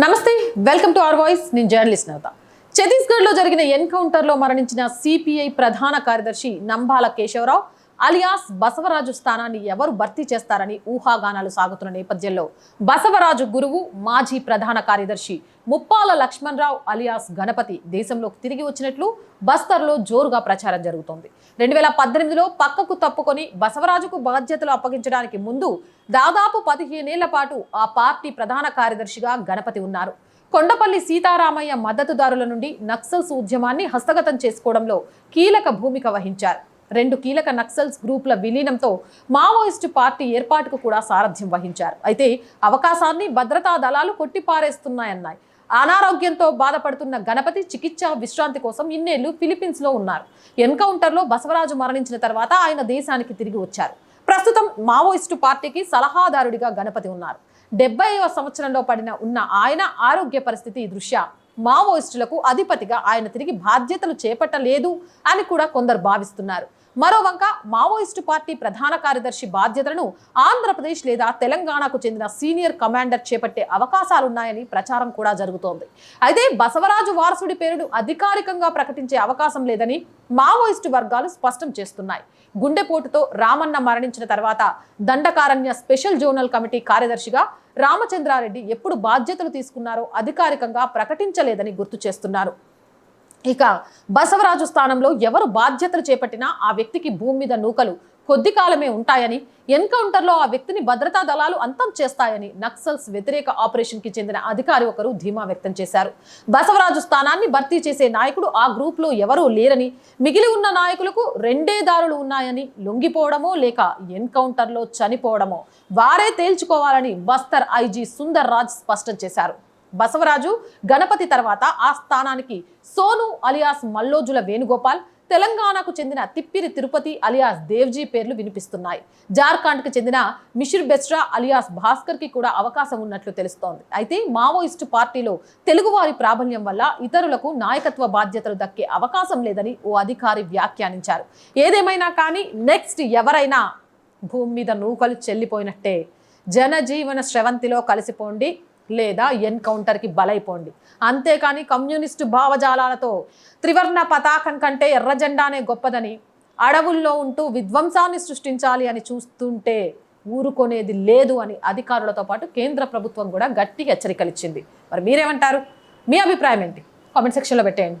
నమస్తే welcome to our voice. నేను journalist Navata. ఛత్తీస్గఢ్లో జరిగిన ఎన్కౌంటర్లో మరణించిన సిపిఐ ప్రధాన కార్యదర్శి నంబాల కేశవరావు అలియాస్ బసవరాజు స్థానాన్ని ఎవరు భర్తీ చేస్తారని ఊహాగానాలు సాగుతున్న నేపథ్యంలో బసవరాజు గురువు మాజీ ప్రధాన కార్యదర్శి ముప్పాల లక్ష్మణరావు అలియాస్ గణపతి దేశంలోకి తిరిగి వచ్చినట్లు బస్తర్లో జోరుగా ప్రచారం జరుగుతోంది. రెండు వేల పద్దెనిమిదిలో పక్కకు తప్పుకొని బసవరాజుకు బాధ్యతలు అప్పగించడానికి ముందు దాదాపు పదిహేనేళ్ళ పాటు ఆ పార్టీ ప్రధాన కార్యదర్శిగా గణపతి ఉన్నారు. కొండపల్లి సీతారామయ్య మద్దతుదారుల నుండి నక్సల్స్ ఉద్యమాన్ని హస్తగతం చేసుకోవడంలో కీలక భూమిక వహించారు. రెండు కీలక నక్సల్స్ గ్రూపుల విలీనంతో మావోయిస్టు పార్టీ ఏర్పాటుకు కూడా సారథ్యం వహించారు. అయితే అవకాశాన్ని భద్రతా దళాలు కొట్టిపారేస్తున్నాయన్నాయి. అనారోగ్యంతో బాధపడుతున్న గణపతి చికిత్స విశ్రాంతి కోసం ఇన్నేళ్ళు ఫిలిపీన్స్లో ఉన్నారు. ఎన్కౌంటర్లో బసవరాజు మరణించిన తర్వాత ఆయన దేశానికి తిరిగి వచ్చారు. ప్రస్తుతం మావోయిస్టు పార్టీకి సలహాదారుడిగా గణపతి ఉన్నారు. డెబ్బైవ సంవత్సరంలో పడిన ఉన్న ఆయన ఆరోగ్య పరిస్థితి దృష్ట్యా మావోయిస్టులకు అధిపతిగా ఆయన తిరిగి బాధ్యతలు చేపట్టలేదు అని కూడా కొందరు భావిస్తున్నారు. మరోవంక మావోయిస్టు పార్టీ ప్రధాన కార్యదర్శి బాధ్యతలను ఆంధ్రప్రదేశ్ లేదా తెలంగాణకు చెందిన సీనియర్ కమాండర్ చేపట్టే అవకాశాలున్నాయని ప్రచారం కూడా జరుగుతోంది. అయితే బసవరాజు వారసుడి పేరును అధికారికంగా ప్రకటించే అవకాశం లేదని మావోయిస్టు వర్గాలు స్పష్టం చేస్తున్నాయి. గుండెపోటుతో రామన్న మరణించిన తర్వాత దండకారణ్య స్పెషల్ జోనల్ కమిటీ కార్యదర్శిగా రామచంద్రారెడ్డి ఎప్పుడు బాధ్యతలు తీసుకున్నారో అధికారికంగా ప్రకటించలేదని గుర్తు చేస్తున్నారు. ఇక బసవరాజు స్థానంలో ఎవరు బాధ్యతలు చేపట్టినా ఆ వ్యక్తికి భూమి మీద నూకలు కొద్ది కాలమే ఉంటాయని ఎన్కౌంటర్లో ఆ వ్యక్తిని భద్రతా దళాలు అంతం చేస్తాయని నక్సల్స్ వ్యతిరేక ఆపరేషన్కి చెందిన అధికారి ఒకరు ధీమా వ్యక్తం చేశారు. బసవరాజు స్థానాన్ని భర్తీ చేసే నాయకుడు ఆ గ్రూప్లో ఎవరూ లేరని మిగిలి ఉన్న నాయకులకు రెండే దారులు ఉన్నాయని లొంగిపోవడమో లేక ఎన్కౌంటర్లో చనిపోవడమో వారే తేల్చుకోవాలని బస్తర్ ఐజీ సుందర్ రాజ్ స్పష్టం చేశారు. బసవరాజు గణపతి తర్వాత ఆ స్థానానికి సోను అలియాస్ మల్లోజుల వేణుగోపాల్ తెలంగాణకు చెందిన తిప్పిరి తిరుపతి అలియాస్ దేవ్జీ పేర్లు వినిపిస్తున్నాయి. జార్ఖండ్కి చెందిన మిషిర్ బెస్రా అలియాస్ భాస్కర్కి కూడా అవకాశం ఉన్నట్లు తెలుస్తోంది. అయితే మావోయిస్టు పార్టీలో తెలుగువారి ప్రాబల్యం వల్ల ఇతరులకు నాయకత్వ బాధ్యతలు దక్కే అవకాశం లేదని ఓ అధికారి వ్యాఖ్యానించారు. ఏదేమైనా కానీ నెక్స్ట్ ఎవరైనా భూమి మీద నూకలు చెల్లిపోయినట్టే జనజీవన స్రవంతిలో కలిసిపోండి. లేదా ఎన్కౌంటర్కి బలైపోండి. అంతేకాని కమ్యూనిస్టు భావజాలాలతో త్రివర్ణ పతాకం కంటే ఎర్రజెండానే గొప్పదని అడవుల్లో ఉంటూ విధ్వంసాన్ని సృష్టించాలి అని చూస్తుంటే ఊరుకొనేది లేదు అని అధికారులతో పాటు కేంద్ర ప్రభుత్వం కూడా గట్టి హెచ్చరికలిచ్చింది. మరి మీరేమంటారు? మీ అభిప్రాయం ఏంటి? కామెంట్ సెక్షన్లో పెట్టేయండి.